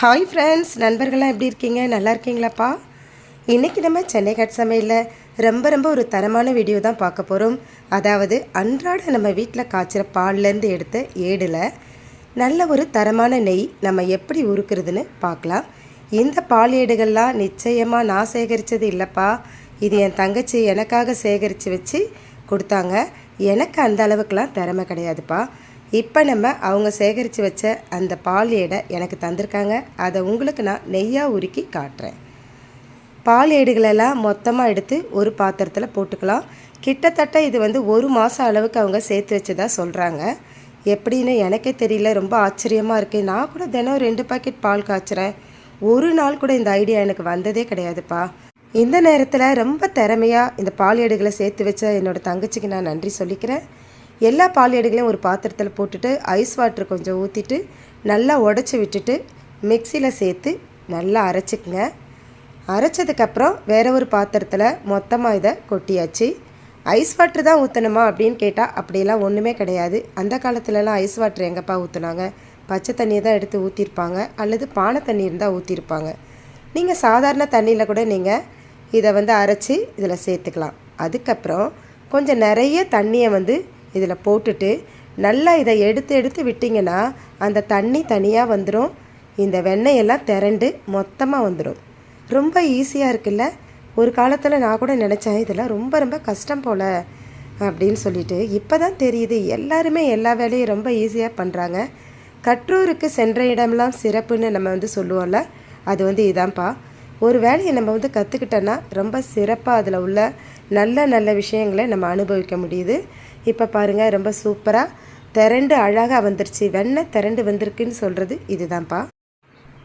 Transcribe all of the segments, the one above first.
Hi friends நண்பர்கள்லாம் எப்படி இருக்கீங்க? நல்லா இருக்கீங்களாப்பா? இன்றைக்கி நம்ம சென்னை கட் சமையலில் ரொம்ப ரொம்ப ஒரு தரமான வீடியோ தான் பார்க்க போகிறோம் அதாவது அன்றாட நம்ம வீட்டில் காய்ச்சிற பால்லேருந்து எடுத்த ஏடில் நல்ல ஒரு தரமான நெய் நம்ம எப்படி உருக்குறதுன்னு பார்க்கலாம். இந்த பால் ஏடுகள்லாம் நிச்சயமாக நான் சேகரித்தது இல்லைப்பா. இது என் தங்கச்சி எனக்காக சேகரித்து வச்சு கொடுத்தாங்க. எனக்கு அந்த அளவுக்குலாம் திறமை கிடையாதுப்பா. இப்போ நம்ம அவங்க சேகரித்து வச்ச அந்த பால் ஏடை எனக்கு தந்திருக்காங்க. அதை உங்களுக்கு நான் நெய்யாக உருக்கி காட்டுறேன். பால் ஏடுகளெல்லாம் மொத்தமாக எடுத்து ஒரு பாத்திரத்தில் போட்டுக்கலாம். கிட்டத்தட்ட இது வந்து ஒரு மாதம் அளவுக்கு அவங்க சேர்த்து வச்சதா சொல்கிறாங்க எப்படின்னு எனக்கே தெரியல. ரொம்ப ஆச்சரியமாக இருக்குது நான் கூட தினம் ரெண்டு பாக்கெட் பால் காய்ச்சுறேன். ஒரு நாள் கூட இந்த ஐடியா எனக்கு வந்ததே கிடையாதுப்பா. இந்த நேரத்தில் ரொம்ப திறமையாக இந்த பால் ஏடுகளை சேர்த்து வச்ச என்னோட தங்கச்சிக்கு நான் நன்றி சொல்லிக்கிறேன். எல்லா பால் ஏடுகளையும் ஒரு பாத்திரத்தில் போட்டுட்டு ஐஸ் வாட்டர் கொஞ்சம் ஊற்றிட்டு நல்லா உடச்சி விட்டுட்டு மிக்சியில் சேர்த்து நல்லா அரைச்சிக்கங்க. அரைச்சதுக்கப்புறம் வேற ஒரு பாத்திரத்தில் மொத்தமாக இதை கொட்டியாச்சு. ஐஸ் வாட்டர் தான் ஊற்றணுமா அப்படின்னு கேட்டால் அப்படியெல்லாம் ஒன்றுமே கிடையாது. அந்த காலத்துலலாம் ஐஸ் வாட்டர் எங்கப்பா ஊற்றுனாங்க பச்சை தண்ணியை தான் எடுத்து ஊற்றிருப்பாங்க அல்லது பானை தண்ணி இருந்தால் ஊற்றிருப்பாங்க நீங்கள் சாதாரண தண்ணியில் கூட நீங்கள் இதை வந்து அரைச்சி இதில் சேர்த்துக்கலாம். அதுக்கப்புறம் கொஞ்சம் நிறைய தண்ணியை வந்து இதில் போட்டுட்டு நல்லா இதை எடுத்து எடுத்து விட்டிங்கன்னா அந்த தண்ணி தனியாக வந்துடும். இந்த வெண்ணெயெல்லாம் திரண்டு மொத்தமாக வந்துடும். ரொம்ப ஈஸியாக இருக்குல்ல? ஒரு காலத்தில் நான் கூட நினச்சேன் இதெல்லாம் ரொம்ப ரொம்ப கஷ்டம் போல் அப்படின்னு சொல்லிட்டு. இப்போ தான் தெரியுது எல்லாருமே எல்லா வேலையும் ரொம்ப ஈஸியாக பண்ணுறாங்க. கற்றோருக்கு சென்ற இடம்லாம் சிறப்புன்னு நம்ம வந்து சொல்லுவோம்ல அது வந்து இதான்ப்பா. ஒரு வேலையை நம்ம வந்து கற்றுக்கிட்டோன்னா ரொம்ப சிறப்பாக அதில் உள்ள நல்ல நல்ல விஷயங்களை நம்ம அனுபவிக்க முடியுது. இப்போ பாருங்கள் ரொம்ப சூப்பராக திரண்டு அழகாக வந்துருச்சு. வெண்ணெய் திரண்டு வந்திருக்குன்னு சொல்கிறது இதுதான்ப்பா.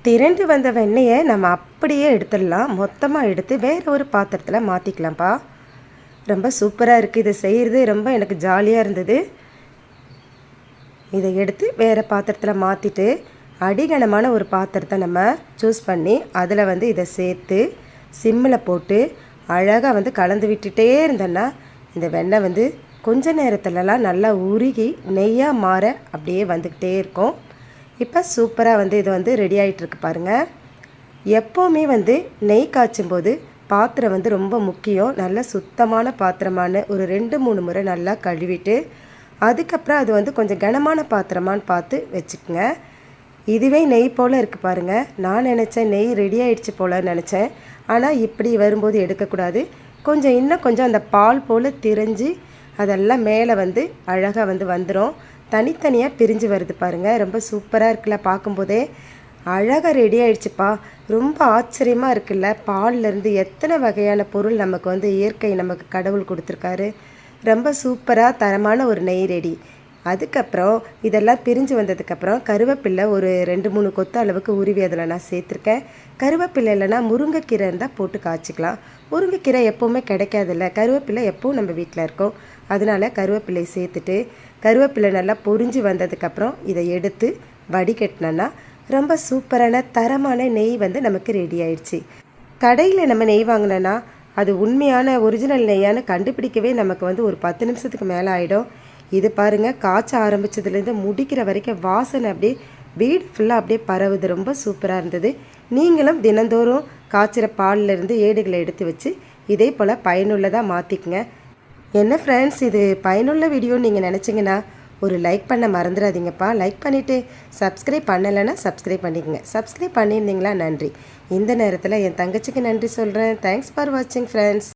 திரண்டு வந்த வெண்ணெயை நம்ம அப்படியே எடுத்துடலாம். மொத்தமாக எடுத்து வேறு ஒரு பாத்திரத்தில் மாற்றிக்கலாம்ப்பா ரொம்ப சூப்பராக இருக்குது இதை செய்கிறது ரொம்ப எனக்கு ஜாலியாக இருந்தது. இதை எடுத்து வேறு பாத்திரத்தில் மாற்றிட்டு அடிகனமான ஒரு பாத்திரத்தை நம்ம சூஸ் பண்ணி அதில் வந்து இதை சேர்த்து சிம்மில் போட்டு அழகாக வந்து கலந்து விட்டுட்டே இருந்தேன்னா இந்த வெண்ணெய் வந்து கொஞ்ச நேரத்துலலாம் நல்லா உருகி நெய்யாக மாற அப்படியே வந்துக்கிட்டே இருக்கும். இப்போ சூப்பராக வந்து இது வந்து ரெடி ஆகிட்டுருக்கு பாருங்கள் எப்போவுமே வந்து நெய் காய்ச்சும் போது பாத்திரம் வந்து ரொம்ப முக்கியம். நல்ல சுத்தமான பாத்திரமான ஒரு ரெண்டு மூணு முறை நல்லா கழுவிட்டு அதுக்கப்புறம் அது வந்து கொஞ்சம் கனமான பாத்திரமான்னு பார்த்து வச்சுக்கோங்க. இதுவே நெய் போல் இருக்குது பாருங்கள் நான் நினச்சேன் நெய் ரெடி ஆகிடுச்சு போல் நினச்சேன். ஆனால் இப்படி வரும்போது எடுக்கக்கூடாது. கொஞ்சம் இன்னும் கொஞ்சம் அந்த பால் போல் திரிஞ்சு அதெல்லாம் மேலே வந்து அழகாக வந்து வந்துடும் தனித்தனியாக பிரிஞ்சு வருது பாருங்கள் ரொம்ப சூப்பராக இருக்குல்ல பார்க்கும்போதே. அழகாக ரெடி ஆயிடுச்சுப்பா. ரொம்ப ஆச்சரியமாக இருக்குல்ல. பால்லேருந்து எத்தனை வகையான பொருள் நமக்கு வந்து இயற்கை நமக்கு கடவுள் கொடுத்துருக்காரு. ரொம்ப சூப்பராக தரமான ஒரு நெய் ரெடி அதுக்கப்புறம் இதெல்லாம் பிரிஞ்சு வந்ததுக்கப்புறம் கருவேப்பில்லை ஒரு ரெண்டு மூணு கொத்து அளவுக்கு உருவி அதில் நான் சேர்த்துருக்கேன். கருவேப்பிலை இல்லைனா முருங்கைக்கீரை இருந்தால் போட்டு காய்ச்சிக்கலாம். முருங்கைக்கீரை எப்போவுமே கிடைக்காதில்ல. கருவேப்பிலை எப்பவும் நம்ம வீட்டில் இருக்கோம். அதனால கருவேப்பிலை சேர்த்துட்டு கருவேப்பிலை நல்லா பொறிஞ்சு வந்ததுக்கப்புறம் இதை எடுத்து வடிகட்டினோன்னா ரொம்ப சூப்பரான தரமான நெய் வந்து நமக்கு ரெடி ஆயிடுச்சு. கடையில் நம்ம நெய் வாங்கினோன்னா அது உண்மையான ஒரிஜினல் நெய்யான்னு கண்டுபிடிக்கவே நமக்கு வந்து ஒரு பத்து நிமிஷத்துக்கு மேலே ஆகிடும் இது பாருங்கள் காய்ச்ச ஆரம்பித்ததுலேருந்து முடிக்கிற வரைக்கும் வாசனை அப்படியே வீடு ஃபுல்லாக அப்படியே பரவுது. ரொம்ப சூப்பராக இருந்தது. நீங்களும் தினந்தோறும் காய்ச்சிற பால்லேருந்து ஏடுகளை எடுத்து வச்சு இதே போல் பயனுள்ளதாக மாற்றிக்குங்க என்ன ஃப்ரெண்ட்ஸ் இது பயனுள்ள வீடியோன்னு நீங்கள் நினச்சிங்கன்னா ஒரு லைக் பண்ண மறந்துடாதீங்கப்பா. லைக் பண்ணிவிட்டு சப்ஸ்கிரைப் பண்ணலைன்னா சப்ஸ்கிரைப் பண்ணிக்கங்க. சப்ஸ்கிரைப் பண்ணியிருந்தீங்களா? நன்றி. இந்த நேரத்தில் என் தங்கச்சிக்கு நன்றி சொல்கிறேன் தேங்க்ஸ் ஃபார் வாட்சிங் ஃப்ரெண்ட்ஸ்